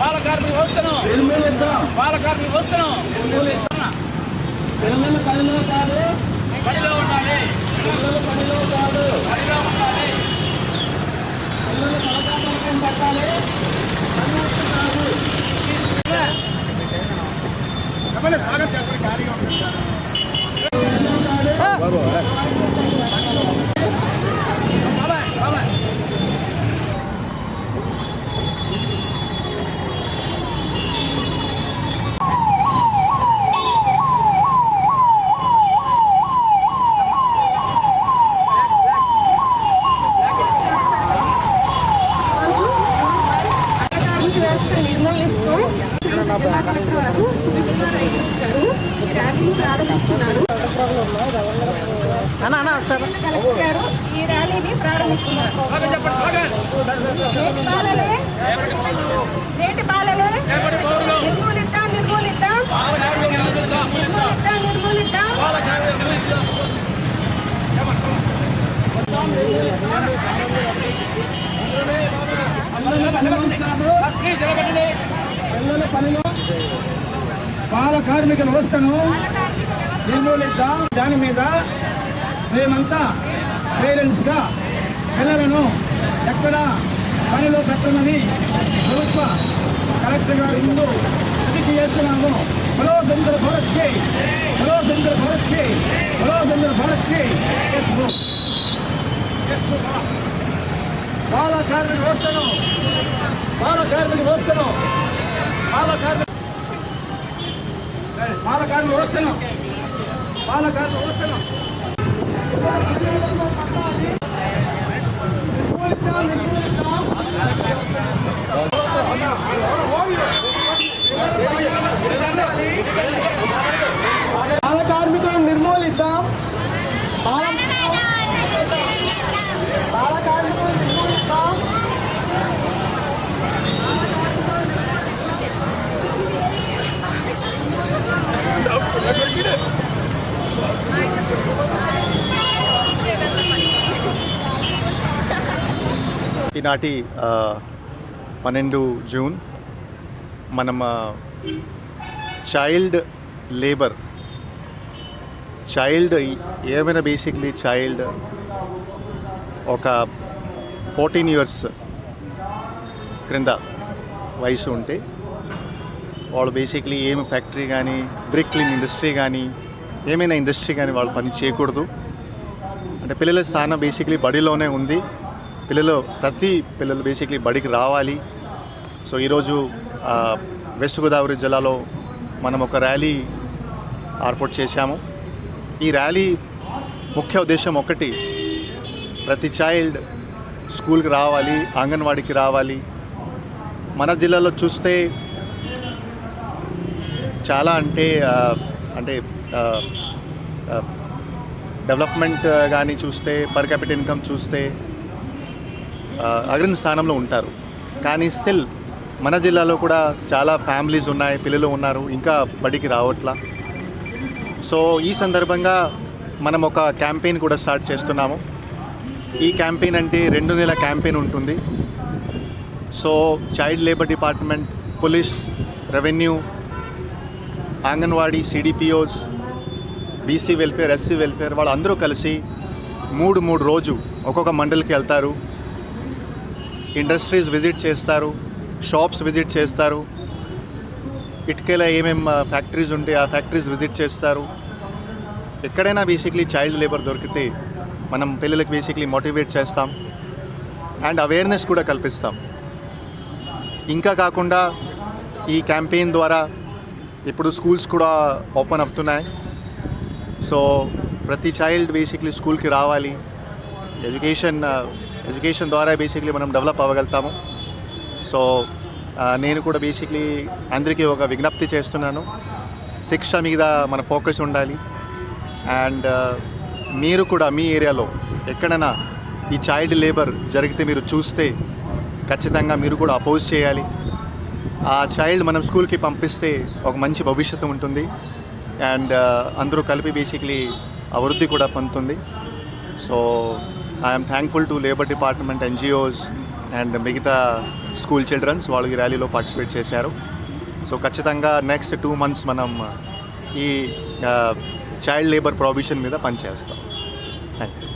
బాల కార్మిక వ్యవస్థను. బాల కార్మిక వ్యవస్థను పనిలో ఉండాలి. పిల్లలు పనిలో కాదు. పనిలో ఉండాలి. పిల్లలు పలకాపలకం పట్టాలి? కాదు. కార్మిక వారు ఇస్తారు. ర్యాలీని ప్రారంభిస్తున్నారు కలెక్టర్ గారు ఈ ర్యాలీని ప్రారంభిస్తున్నారు నేటి నిర్మూలిద్దాం నిర్మూలిద్దాం నిర్మూలిద్దాం నిర్మూలిద్దాం వ్యవస్థను ప్లీజ్ నిలబడండి పిల్లల పనిలో బాల కార్మిక వ్యవస్థను నిర్మూలిద్దాం దాని మీద మేమంతా పేరెంట్స్గా పిల్లలను ఎక్కడ పనిలో పెట్టమని ప్రభుత్వ కలెక్టర్ గారు ముందు ప్రతిజ్ఞ చేస్తున్నాము. హలో చంద్ర భారత్కి హలో చంద్ర భారత్కి చంద్ర భారత్ బాల కార్మిక వ్యవస్థను బాల కార్మిక వ్యవస్థను బాల కార్మిక బాల కార్మిక వ్యవస్థను వస్తున్నాం కార్మిక వ్యవస్థను బాల కార్మికులను నిర్మూలిద్దాం బాల బాల కార్మికులను నిర్మూలిద్దాం ఈనాటి పన్నెండు జూన్ మనం చైల్డ్ లేబర్ చైల్డ్ ఏమైనా బేసిక్లీ చైల్డ్ ఒక ఫోర్టీన్ ఇయర్స్ క్రింద వయసు ఉంటే వాళ్ళు బేసిక్లీ ఏమి ఫ్యాక్టరీ కానీ బ్రిక్ క్లీన్ ఇండస్ట్రీ కానీ ఏమైనా ఇండస్ట్రీ కానీ వాళ్ళు పని చేయకూడదు. అంటే పిల్లల స్థానం బేసిక్లీ బడిలోనే ఉంది. పిల్లలు ప్రతి పిల్లలు బేసిక్లీ బడికి రావాలి. సో ఈరోజు వెస్ట్ గోదావరి జిల్లాలో మనం ఒక ర్యాలీ ఏర్పాటు చేశాము. ఈ ర్యాలీ ముఖ్య ఉద్దేశం ఒకటి ప్రతి చైల్డ్ స్కూల్కి రావాలి అంగన్వాడీకి రావాలి. మన జిల్లాలో చూస్తే చాలా అంటే అంటే డెవలప్మెంట్ కానీ చూస్తే పర్ క్యాపిటల్ ఇన్కమ్ చూస్తే అగ్రణ స్థానంలో ఉంటారు. కానీ స్టిల్ మన జిల్లాలో కూడా చాలా ఫ్యామిలీస్ ఉన్నాయి పిల్లలు ఉన్నారు ఇంకా బడికి రావట్లా. సో ఈ సందర్భంగా మనం ఒక క్యాంపెయిన్ కూడా స్టార్ట్ చేస్తున్నాము. ఈ క్యాంపెయిన్ అంటే రెండు నెలల క్యాంపెయిన్ ఉంటుంది. So child labour department police revenue anganwadi CDPOs BC welfare SC welfare వాళ్ళందరూ కలిసి మూడు మూడు రోజు ఒక్కొక్క మండలికి వెళ్తారు. ఇండస్ట్రీస్ విజిట్ చేస్తారు షాప్స్ విజిట్ చేస్తారు. ఇటుకేలా ఏమేమి ఫ్యాక్టరీస్ ఉంటే ఆ ఫ్యాక్టరీస్ విజిట్ చేస్తారు. ఎక్కడైనా బేసిక్లీ చైల్డ్ లేబర్ దొరికితే మనం పిల్లలకు బేసిక్లీ మోటివేట్ చేస్తాం. అండ్ అవేర్నెస్ కూడా కల్పిస్తాం. ఇంకా కాకుండా ఈ క్యాంపెయిన్ ద్వారా ఇప్పుడు స్కూల్స్ కూడా ఓపెన్ అవుతున్నాయి. సో ప్రతి చైల్డ్ బేసిక్లీ స్కూల్కి రావాలి. ఎడ్యుకేషన్ ఎడ్యుకేషన్ ద్వారా బేసిక్లీ మనం డెవలప్ అవ్వగలుగుతాము. సో నేను కూడా బేసిక్లీ అందరికీ ఒక విజ్ఞప్తి చేస్తున్నాను. శిక్ష మీద మన ఫోకస్ ఉండాలి. అండ్ మీరు కూడా మీ ఏరియాలో ఎక్కడైనా ఈ చైల్డ్ లేబర్ జరిగితే మీరు చూస్తే ఖచ్చితంగా మీరు కూడా అపోజ్ చేయాలి. ఆ చైల్డ్ మనం స్కూల్కి పంపిస్తే ఒక మంచి భవిష్యత్తు ఉంటుంది. అండ్ అందరూ కలిపి బేసిక్లీ అభివృద్ధి కూడా పొందుతుంది. So I'm thankful to labour department NGOs and మిగతా స్కూల్ చిల్డ్రన్స్ వాళ్ళు ఈ ర్యాలీలో పార్టిసిపేట్ చేశారు. సో ఖచ్చితంగా నెక్స్ట్ టూ మంత్స్ మనం ఈ చైల్డ్ లేబర్ ప్రావిషన్ మీద పనిచేస్తాం. Thank you